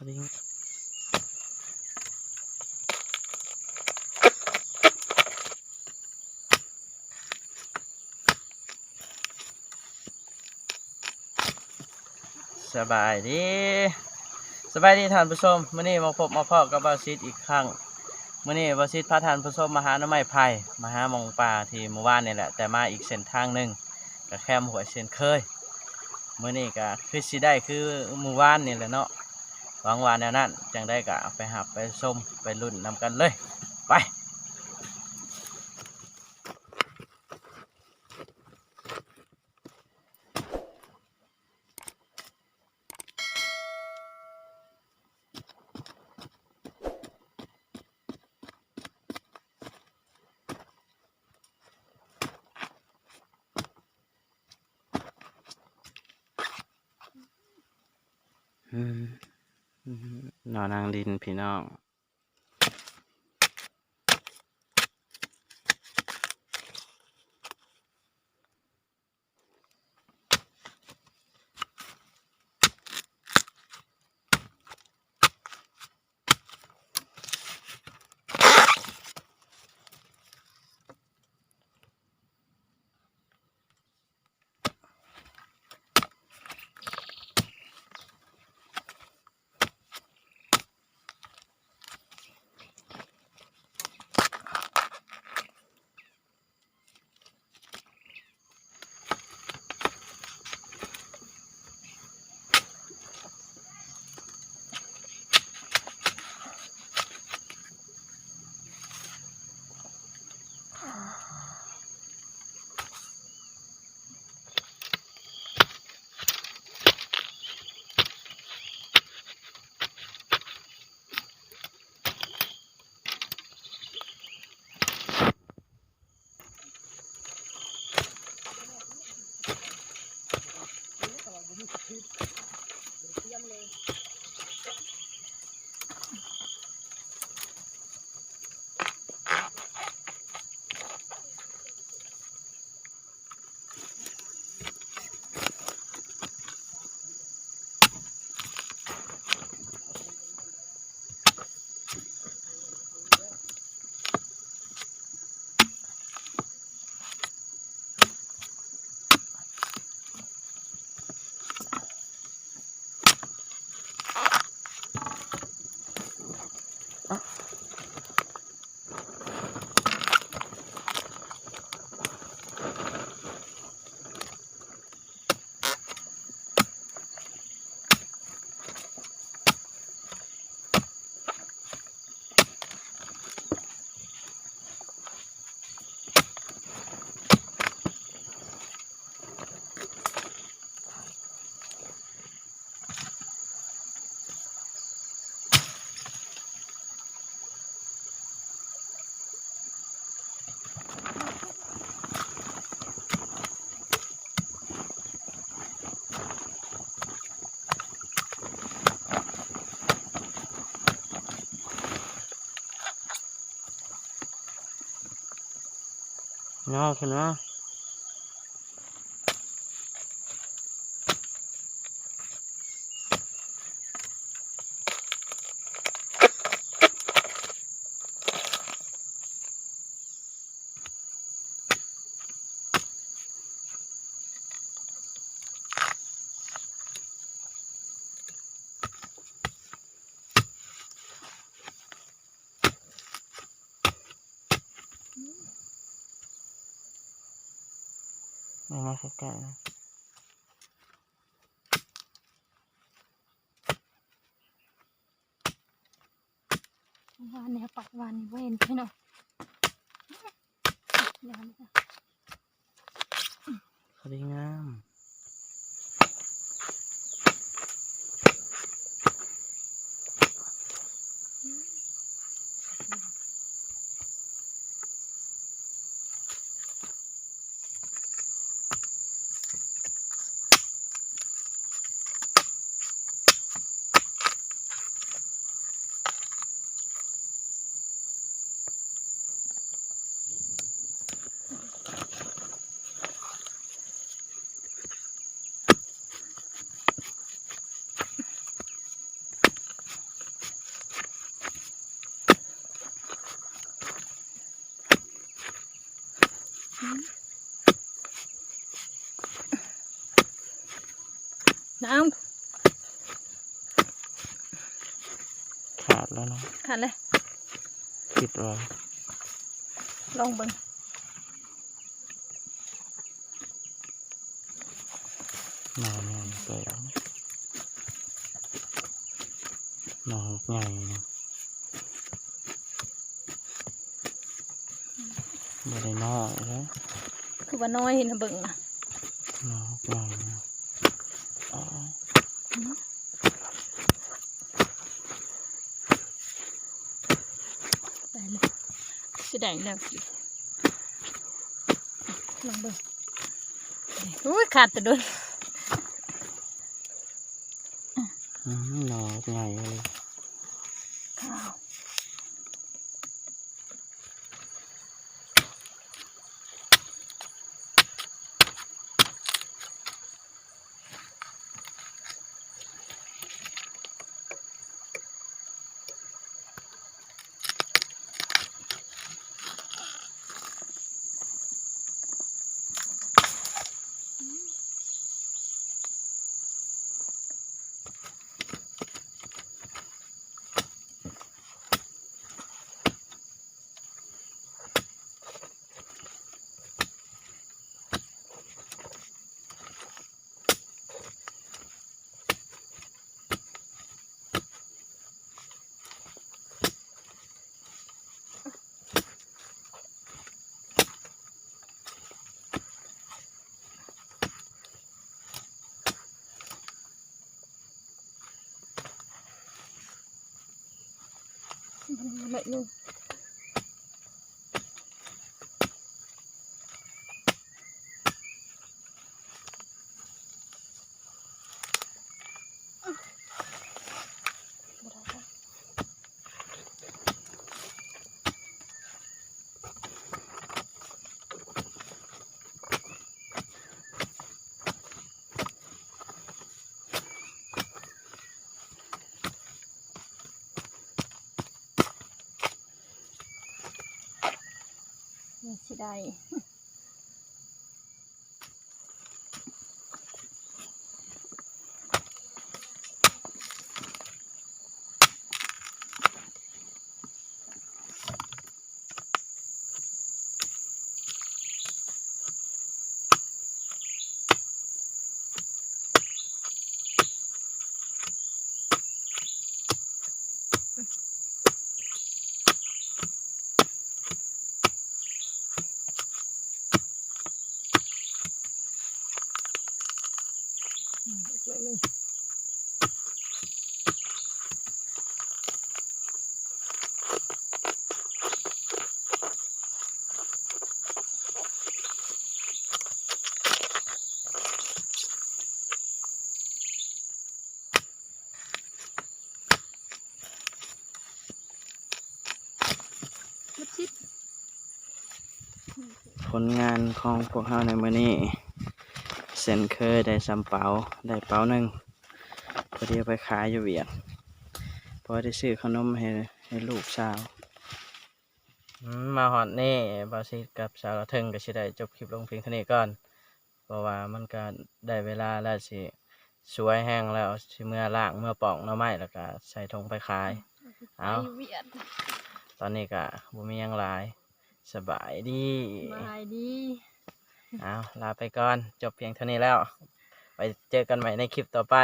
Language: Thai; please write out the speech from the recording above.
วนะเขาดิ้งสบายดีสบายดีท่านผู้ชมมื่อนี้มาพบมาพอกับบาซิดอีกครั้งมื่อนี้บาซิดพาท่านผู้ชมมาหาหน้ำไม้ไผ่มาหามองป่าที่หมู่บ้านนี่แหละแต่มาอีกเส้นทางหนึ่งก็แค่หัวเส้นเคยมื่อนี้ก็คือสิได้คือหมู่บ้านนี่แหละเนาะ หวังว่าแนวนั้นจังได้กะไปหับไปส้มไปรุ่นนำกันเลย ไปอืมอืม นอนนางดินพี่น้อง นอกขึ้ ไม่มาใกล้ๆนะวานเนี่ยปัดวานนี่เว้นพี่น้องเดี๋ยวนะเขาดีงาม น้ำขาดแล้วเนาะขาดเลยคิดว่าลองบิ้งนอนนอนไปแล้วนอนไงนะ ไม่ได้น้อยเลยคือว่าน้อยเห็นนะเบิ่งนะหนอนใหญ่นะอ๋อได้เลยสิได้แล้วสิลองเบิ่งอุ้ยขาดแต่โดนอืมหนอนใหญ่เลยข้าว ไม่ ได้ ผลงานของพวกเราในมื้อนี้เซ็นเคยได้สำเป๋าได้เป๋าหนึ่งพอดีเอาไปขายอยู่เวียดพอได้ซื้อขนมให้ให้ลูกสาวมาหอดนี่บาซิกับสาวเทิงก็สิได้จบคลิปลงเพียงเท่านี้ก่อน เพราะว่ามันก็ได้เวลาแล้วสิสวยแห้งแล้วสิเมื่อล่างเมื่อปอกหน้อไม้แล้วก็ใส่ถุงไปขาย เอาไปเวียดตอนนี้ก็บ่มีหยังหลาย สบายดีบายดีเอาลาไปก่อน จบเพียงเท่านี้แล้ว ไปเจอกันใหม่ในคลิปต่อไป